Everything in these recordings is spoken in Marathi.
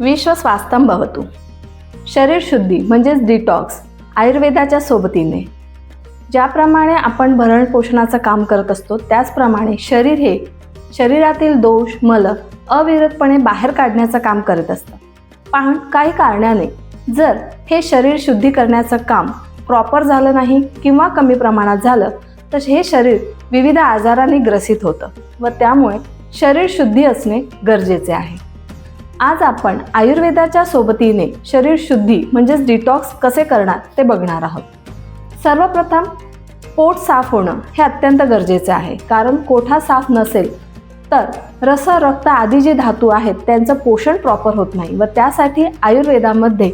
विश्व स्वास्थ्यम शरीर शुद्धी म्हणजेच डिटॉक्स आयुर्वेदाच्या सोबतीने. ज्याप्रमाणे आपण भरणपोषणाचं काम करत असतो त्याचप्रमाणे शरीर हे शरीरातील दोष मल अविरतपणे बाहेर काढण्याचं काम करत असतं. पण काही कारणाने जर हे शरीर शुद्धी करण्याचं काम प्रॉपर झालं नाही किंवा कमी प्रमाणात झालं तर हे शरीर विविध आजारांनी ग्रसित होतं व त्यामुळे शरीर शुद्धी असणे गरजेचे आहे. आज आपण आयुर्वेदाच्या सोबतीने शरीर शुद्धी म्हणजेच डिटॉक्स कसे करणार ते बघणार आहोत. सर्वप्रथम पोट साफ होणं हे अत्यंत गरजेचे आहे. कारण कोठा साफ नसेल तर रस रक्त आदी जे धातू आहेत त्यांचं पोषण प्रॉपर होत नाही. व त्यासाठी आयुर्वेदामध्ये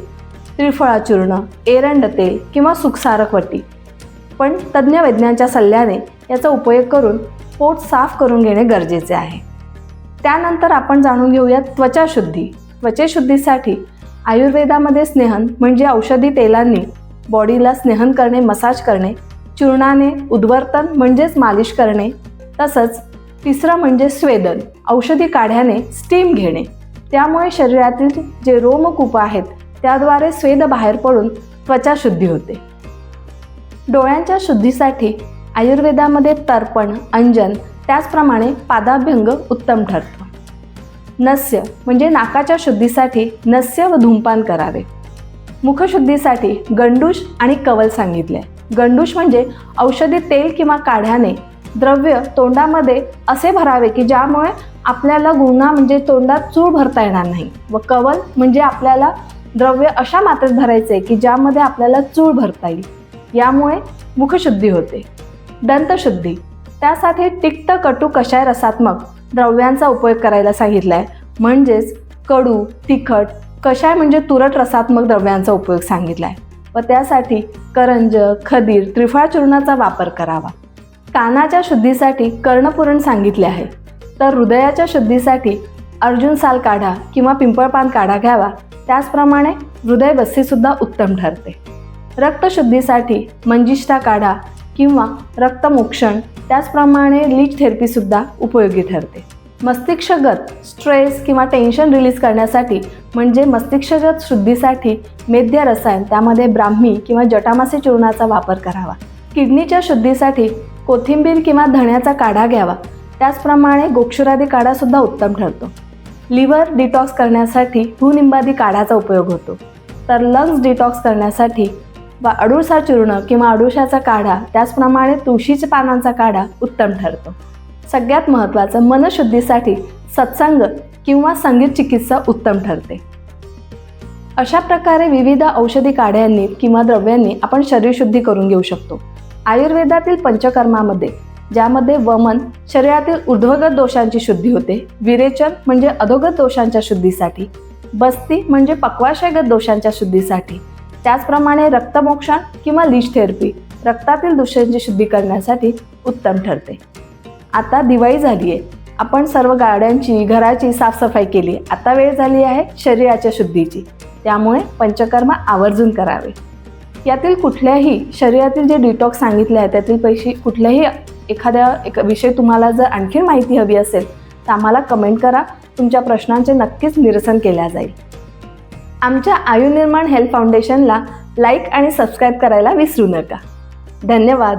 त्रिफळा चूर्ण एरंड तेल किंवा सुखसारक वटी. पण तज्ज्ञ वैज्ञांच्या सल्ल्याने याचा उपयोग करून पोट साफ करून घेणे गरजेचे आहे. त्यानंतर आपण जाणून घेऊया त्वचाशुद्धी. त्वचेशुद्धीसाठी आयुर्वेदामध्ये स्नेहन म्हणजे औषधी तेलांनी बॉडीला स्नेहन करणे मसाज करणे चूर्णाने उद्वर्तन म्हणजेच मालिश करणे तसंच तिसरं म्हणजे स्वेदन औषधी काढ्याने स्टीम घेणे. त्यामुळे शरीरातील जे रोमकूप आहेत त्याद्वारे स्वेद बाहेर पडून त्वचा शुद्धी होते. डोळ्यांच्या शुद्धीसाठी आयुर्वेदामध्ये तर्पण अंजन त्याचप्रमाणे पादाभ्यंग उत्तम ठरतं. नस्य म्हणजे नाकाच्या शुद्धीसाठी नस्य व धूमपान करावे. मुखशुद्धीसाठी गंडूश आणि कवल सांगितले. गंडूश म्हणजे औषधी तेल किंवा काढ्याने द्रव्य तोंडामध्ये असे भरावे की ज्यामुळे आपल्याला गुन्हा म्हणजे तोंडात चूळ भरता येणार नाही व कवल म्हणजे आपल्याला द्रव्य अशा मात्रेत भरायचे की ज्यामध्ये आपल्याला चूळ भरता येईल. यामुळे मुखशुद्धी होते. दंतशुद्धी. त्यासाठी तिक्त कटू कषाय रसात्मक? द्रव्यांचा उपयोग करायला सांगितला आहे म्हणजेच कडू तिखट कषाय म्हणजे तुरट रसात्मक द्रव्यांचा उपयोग सांगितला आहे व त्यासाठी करंज खदीर त्रिफळा चूर्णाचा वापर करावा. कानाच्या शुद्धीसाठी कर्णपुरण सांगितले आहे. तर हृदयाच्या शुद्धीसाठी अर्जुन साल काढा किंवा पिंपळपान काढा घ्यावा. त्याचप्रमाणे हृदय बस्सीसुद्धा उत्तम ठरते. रक्तशुद्धीसाठी मंजिष्ठा काढा किंवा रक्तमोक्षण त्याचप्रमाणे लीच थेरपीसुद्धा उपयोगी ठरते. मस्तिष्कगत स्ट्रेस किंवा टेन्शन रिलीज करण्यासाठी म्हणजे मस्तिष्कगत शुद्धीसाठी मेद्य रसायन त्यामध्ये ब्राह्मी किंवा जटामासी चूर्णाचा वापर करावा. किडनीच्या शुद्धीसाठी कोथिंबीर किंवा धण्याचा काढा घ्यावा. त्याचप्रमाणे गोक्षुरादी काढासुद्धा उत्तम ठरतो. लिव्हर डिटॉक्स करण्यासाठी भूनिंबादी काढाचा उपयोग होतो. तर लंग्स डिटॉक्स करण्यासाठी वा अडुळसा चूर्ण किंवा अडुळशाचा काढा त्याचप्रमाणे तुळशीच्या पानांचा काढा उत्तम ठरतो. सगळ्यात महत्त्वाचं मनशुद्धीसाठी सत्संग किंवा संगीत चिकित्सा उत्तम ठरते. अशा प्रकारे विविध औषधी काढ्यांनी किंवा द्रव्यांनी आपण शरीरशुद्धी करून घेऊ शकतो. आयुर्वेदातील पंचकर्मामध्ये ज्यामध्ये वमन शरीरातील ऊर्ध्वगत दोषांची शुद्धी होते विरेचन म्हणजे अधोगत दोषांच्या शुद्धीसाठी बस्ती म्हणजे पक्वाशयगत दोषांच्या शुद्धीसाठी त्याचप्रमाणे रक्तमोक्षण किंवा लीज थेरपी रक्तातील दोषांची शुद्धी करण्यासाठी उत्तम ठरते. आता दिवाळी झाली आहे. आपण सर्व गाड्यांची घराची साफसफाई केली आता वेळ झाली आहे शरीराच्या शुद्धीची. त्यामुळे पंचकर्म आवर्जून करावे. यातील कुठल्याही शरीरातील जे डिटॉक्स सांगितले आहे त्यातील पैशी कुठल्याही एखाद्या एक विषय तुम्हाला जर आणखी माहिती हवी असेल तर आम्हाला कमेंट करा. तुमच्या प्रश्नांचे नक्कीच निरसन केल्या जाईल. आमच्या आयुर्निर्माण हेल्थ फाउंडेशनला लाईक आणि सबस्क्राईब करायला विसरू नका. धन्यवाद.